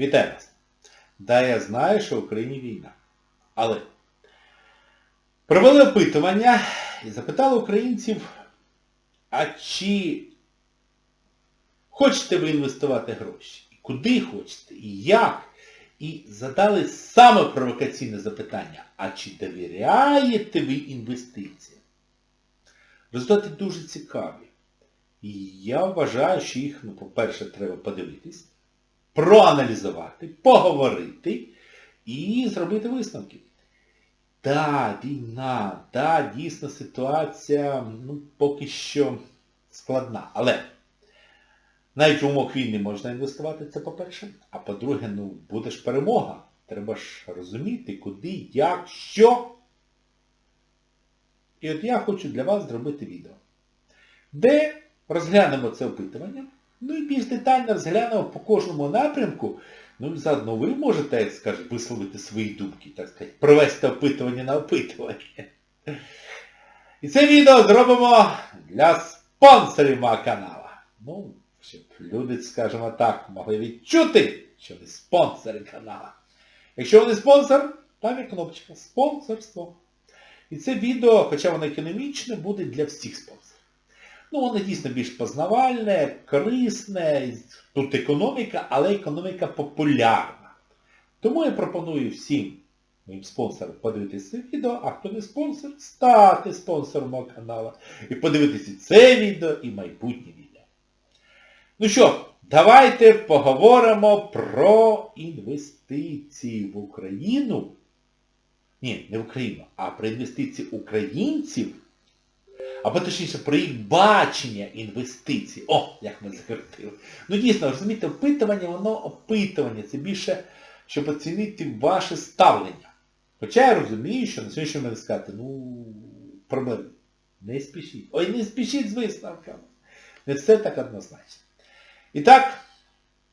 Вітаю вас! Да, я знаю, що в Україні війна. Але провели опитування і запитали українців, а чи хочете ви інвестувати гроші? І Куди хочете? І як? І задали саме провокаційне запитання, а чи довіряєте ви інвестиціям? Результати дуже цікаві. І я вважаю, що їх, ну, по-перше, треба подивитись, проаналізувати, поговорити і зробити висновки. Так, війна, так, дійсно ситуація ну, поки що складна. Але навіть в умовах війни можна інвестувати, це по-перше. А по-друге, ну, буде ж перемога. Треба ж розуміти, куди, як, що. І от я хочу для вас зробити відео, де розглянемо це опитування, ну і більш детально розглянемо по кожному напрямку, ну і заодно ви можете, як скажуть, висловити свої думки, так сказати, провести опитування на опитування. І це відео зробимо для спонсорів мого каналу. Ну, щоб люди, скажімо так, могли відчути, що ви спонсори каналу. Якщо ви не спонсор, там є кнопочка спонсорство. І це відео, хоча воно економічне, буде для всіх спонсорів. Ну, воно дійсно більш познавальне, корисне, тут економіка, але економіка популярна. Тому я пропоную всім моїм спонсорам подивитися це відео, а хто не спонсор, стати спонсором мого каналу. І подивитися це відео, і майбутнє відео. Ну що, давайте поговоримо про інвестиції в Україну. Ні, не в Україну, а про інвестиції українців, або точніше про їх бачення інвестицій. О, як ми закрутили. Ну дійсно, розумієте, опитування, воно опитування. Це більше, щоб оцінити ваше ставлення. Хоча я розумію, що на сьогодні мене сказати, ну, проблеми. Не спішіть. Ой, не спішіть з висновками. Не все так однозначно. І так,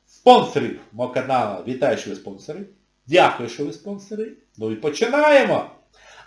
спонсорів мого каналу, вітаю, що ви спонсори. Дякую, що ви спонсори. Ну і починаємо!